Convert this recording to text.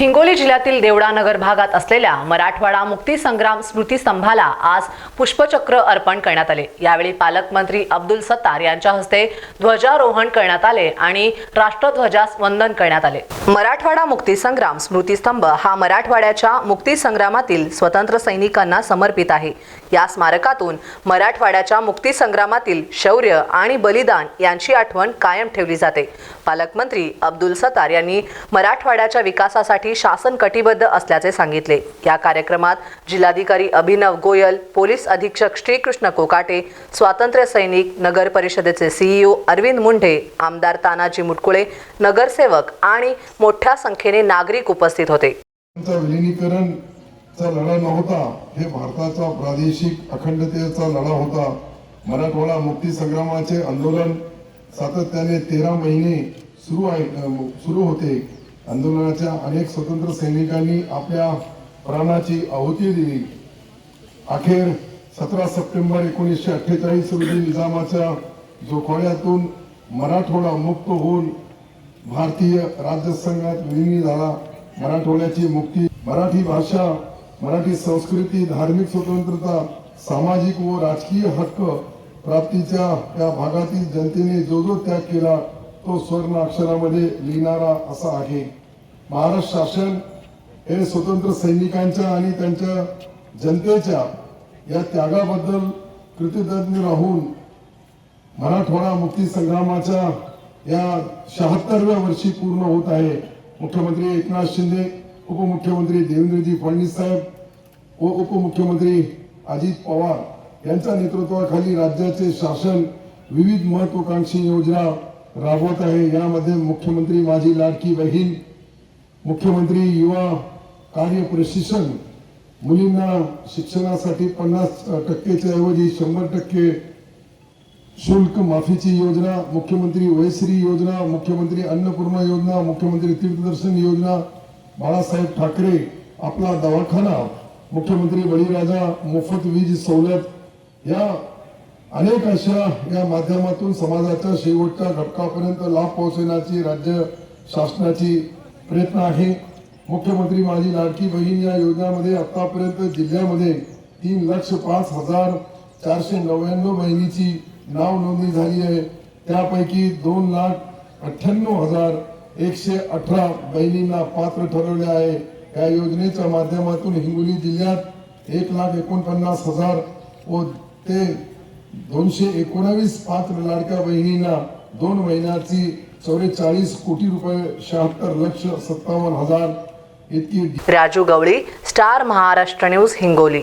हिंगोली जिल्ह्यातील देवडानगर भागात असलेल्या मराठवाडा मुक्ती संग्राम आज पुष्पचक्र अर्पण करण्यात आले. यावेळी पालकमंत्री अब्दुल सत्तार यांच्या हस्ते ध्वजारोहण करण्यात आले आणि राष्ट्रध्वजास वंदन करण्यात आले. मराठवाडा मुक्ती संग्राम हा मराठवाड्याच्या मुक्ती संग्रामातील स्वतंत्र सैनिकांना समर्पित आहे. या स्मारकातून मराठवाड्याच्या मुक्ती संग्रामातील शौर्य आणि बलिदान यांची आठवण कायम ठेवली जाते. पालकमंत्री अब्दुल सत्तार यांनी मराठवाड्याच्या विकासासाठी करण्यासाठी शासन कटिबद्ध असल्याचे सांगितले. या कार्यक्रमात जिल्हाधिकारी अभिनव गोयल पोलीस अधीक्षक श्रीकृष्ण कोकाटे स्वातंत्र्य सैनिक नगर परिषदेचे सीईओ अरविंद मुंढे आमदार तानाजी मुटकुळे नगरसेवक आणि मोठ्या संख्येने नागरिक उपस्थित होते. लढा नव्हता. हे भारताचा प्रादेशिक अखंडतेचा लढा होता. मराठवाडा मुक्ती संग्रामाचे आंदोलन सातत्याने तेरा महिने सुरू आहे सुरू होते. आंदोलनाच्या अनेक स्वतंत्र सैनिकांनी आपल्या प्राणाची आहुती दिली. अखेर सतरा सप्टेंबर एकोणीसशे अठ्ठेचाळीस रोजी निजामाच्या जोखड्यातून मराठवाडा मुक्त होऊन भारतीय राज्यसंघात विलीन झाला. मराठवाड्याची मुक्ती मराठी भाषा मराठी संस्कृती धार्मिक स्वतंत्रता सामाजिक व राजकीय हक्क प्राप्तीच्या या भागातील जनतेने जो जो त्याग केला तो स्वर्ण अक्षरामध्ये लिहिणारा असा आहे. महाराष्ट्र शासन हे स्वतंत्र सैनिकांच्या आणि त्यांच्या जनतेच्या या त्यागाबद्दल कृतज्ञ राहून मराठवाडा मुक्ती संग्रामाच्या या शहात्तरव्या वर्षी पूर्ण होत आहे. मुख्यमंत्री एकनाथ शिंदे उपमुख्यमंत्री देवेंद्रजी फडणवीस साहेब व उपमुख्यमंत्री अजित पवार यांच्या नेतृत्वाखाली राज्याचे शासन विविध महत्वाकांक्षी योजना राबवत आहे. यामध्ये मुख्यमंत्री माझी लाडकी बहीण मुख्यमंत्री युवा कार्य प्रशिक्षण मुलींना शिक्षणासाठी पन्नास टक्केच्या ऐवजी शंभर टक्के शुल्क माफीची योजना मुख्यमंत्री वयश्री योजना मुख्यमंत्री अन्नपूर्णा योजना मुख्यमंत्री तीर्थदर्शन योजना बाळासाहेब ठाकरे आपला दवाखाना मुख्यमंत्री बळीराजा मोफत वीज सवलत या अनेक अशा या माध्यमातून समाजाच्या शेवटच्या घटकापर्यंत लाभ पोहोचवण्याची राज्य शासनाची प्रयत्न आहे. मुख्यमंत्री माझी लाडकी बहीण या योजनामध्ये आतापर्यंत जिल्ह्यामध्ये तीन लक्ष पाच हजार चारशे नव्याण्णव बहिणीची नाव नोंदणी झाली आहे. त्यापैकी दोन लाख अठ्ठ्याण्णव हजार एकशे अठरा बहिणींना पात्र ठरवले आहे. या योजनेच्या माध्यमातून हिंगोली जिल्ह्यात एक लाख एकोणपन्नास हजार व ते दोनशे एकोणावीस पात्र लाडक्या बहिणींना दोन महिन्याची चौवेचाळीस कोटी रुपये शहात्तर लक्ष सत्तावन्न हजार इतकी राजू गवळी स्टार महाराष्ट्र न्यूज हिंगोली.